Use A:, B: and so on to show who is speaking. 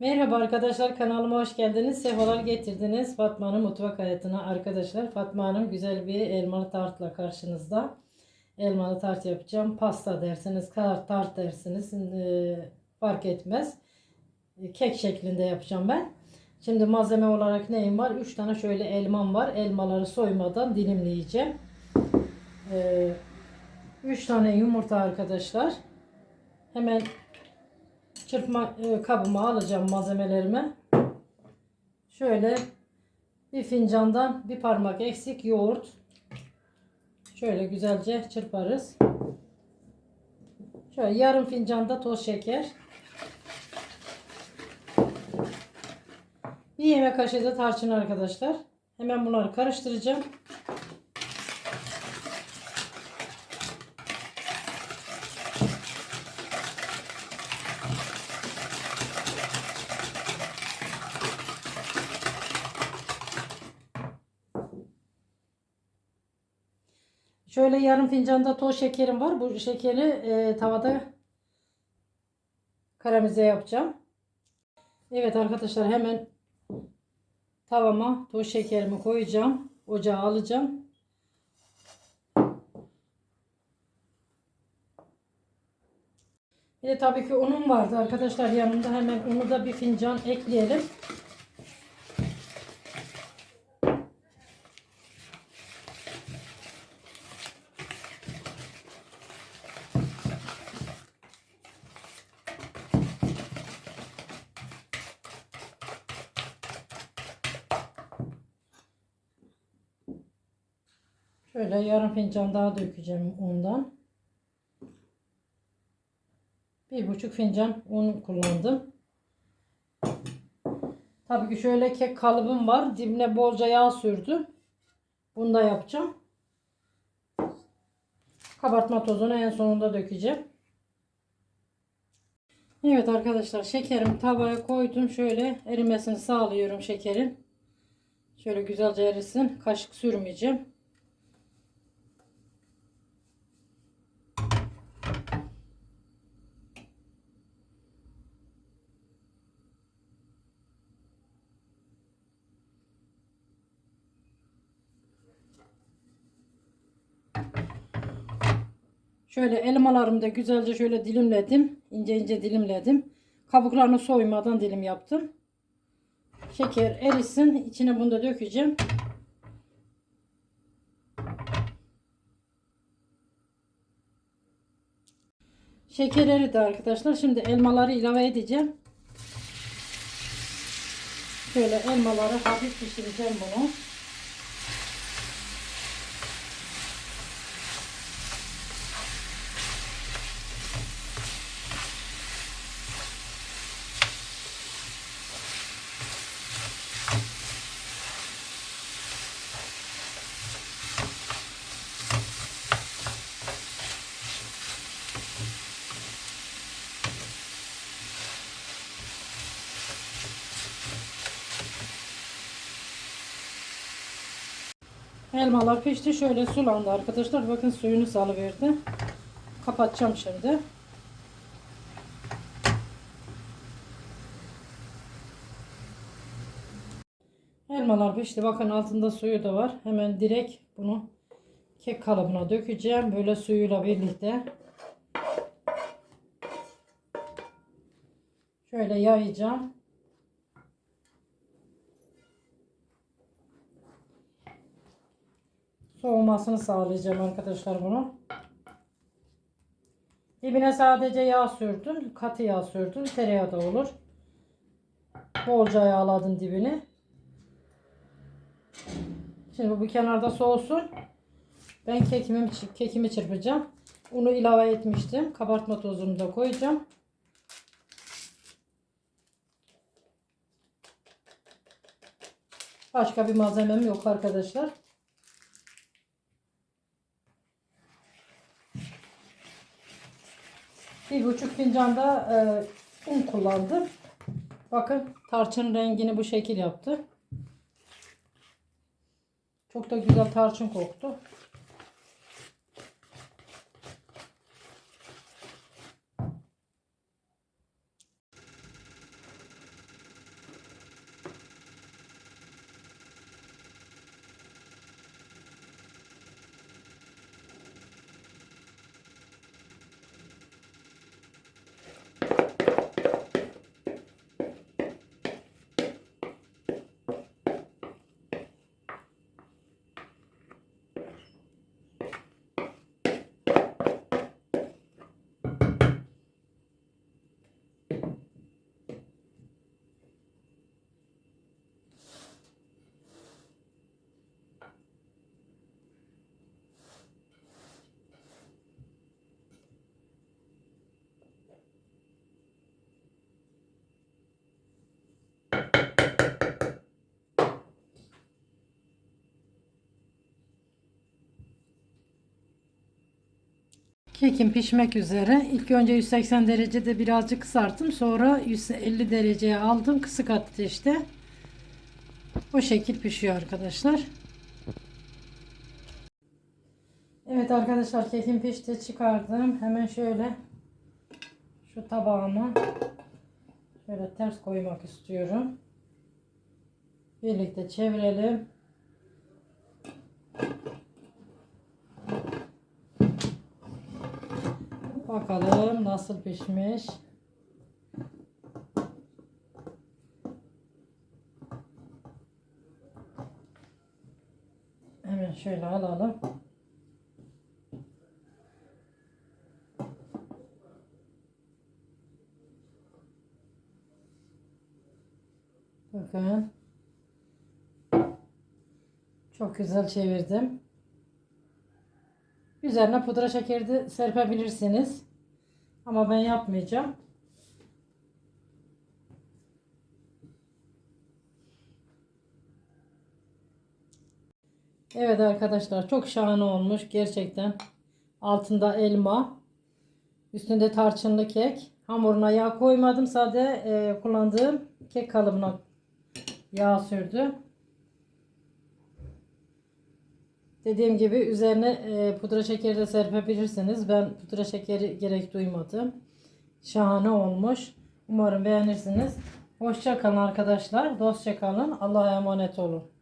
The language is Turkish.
A: Merhaba arkadaşlar kanalıma hoş geldiniz. Sefalar getirdiniz Fatma'nın mutfak hayatına arkadaşlar. Fatma Hanım güzel bir elmalı tartla karşınızda. Elmalı tart yapacağım. Pasta dersiniz, tart dersiniz e, fark etmez. Kek şeklinde yapacağım ben. Şimdi malzeme olarak neyim var? 3 tane şöyle elmam var. Elmaları soymadan dilimleyeceğim. 3 tane yumurta arkadaşlar. Hemen çırpma e, kabıma alacağım malzemelerimi. Şöyle bir fincandan bir parmak eksik yoğurt. Şöyle güzelce çırparız. Şöyle yarım fincanda toz şeker. Bir yemek kaşığı da tarçın arkadaşlar. Hemen bunları karıştıracağım. Şöyle yarım fincanda toz şekerim var. Bu şekeri e, tavada karamelize yapacağım. Evet arkadaşlar hemen tavama toz şekerimi koyacağım. Ocağa alacağım. Bir de tabii ki unum vardı arkadaşlar yanımda. Hemen unu da bir fincan ekleyelim. Şöyle yarım fincan daha dökeceğim undan. Bir buçuk fincan un kullandım. Tabii ki şöyle kek kalıbım var. Dibine bolca yağ sürdüm. Bunu da yapacağım. Kabartma tozunu en sonunda dökeceğim. Evet arkadaşlar şekerimi tavaya koydum. Şöyle erimesini sağlıyorum şekerin. Şöyle güzelce erisin. Kaşık sürmeyeceğim. Şöyle elmalarımı da güzelce şöyle dilimledim. İnce ince dilimledim. Kabuklarını soymadan dilim yaptım. Şeker erisin. İçine bunu da dökeceğim. Şeker eridi arkadaşlar. Şimdi elmaları ilave edeceğim. Şöyle elmaları hafif pişireceğim bunu. Elmalar pişti. Şöyle sulandı arkadaşlar. Bakın suyunu salıverdi. Kapatacağım şimdi. Elmalar pişti. Bakın altında suyu da var. Hemen direkt bunu kek kalıbına dökeceğim. Böyle suyuyla birlikte. Şöyle yayacağım. Soğumasını sağlayacağım arkadaşlar bunu. Dibine sadece yağ sürdüm. Katı yağ sürdüm. Tereyağı da olur. Bolca yağladım dibini. Şimdi bu bir kenarda soğusun. Ben kekimi, kekimi çırpacağım. Unu ilave etmiştim. Kabartma tozunu da koyacağım. Başka bir malzemem yok arkadaşlar. Bir buçuk fincan da e, un kullandım. Bakın tarçın rengini bu şekil yaptı. Çok da güzel tarçın koktu. Thank you. Kekim pişmek üzere. İlk önce 180 derecede birazcık kısarttım. Sonra 150 dereceye aldım. Kısık ateşte. O şekil pişiyor arkadaşlar. Evet arkadaşlar kekim pişti. Çıkardım. Hemen şöyle şu tabağıma şöyle ters koymak istiyorum. Birlikte çevirelim. Bakalım nasıl pişmiş. Hemen şöyle alalım. Bakın. Çok güzel çevirdim. Üzerine pudra şekeri de serpebilirsiniz. Ama ben yapmayacağım. Evet arkadaşlar çok şahane olmuş gerçekten. Altında elma, üstünde tarçınlı kek. Hamuruna yağ koymadım. Sade e, kullandığım kek kalıbına yağ sürdüm. Dediğim gibi üzerine e, pudra şekeri de serpebilirsiniz. Ben pudra şekeri gerek duymadım. Şahane olmuş. Umarım beğenirsiniz. Hoşça kalın arkadaşlar. Dostça kalın. Allah'a emanet olun.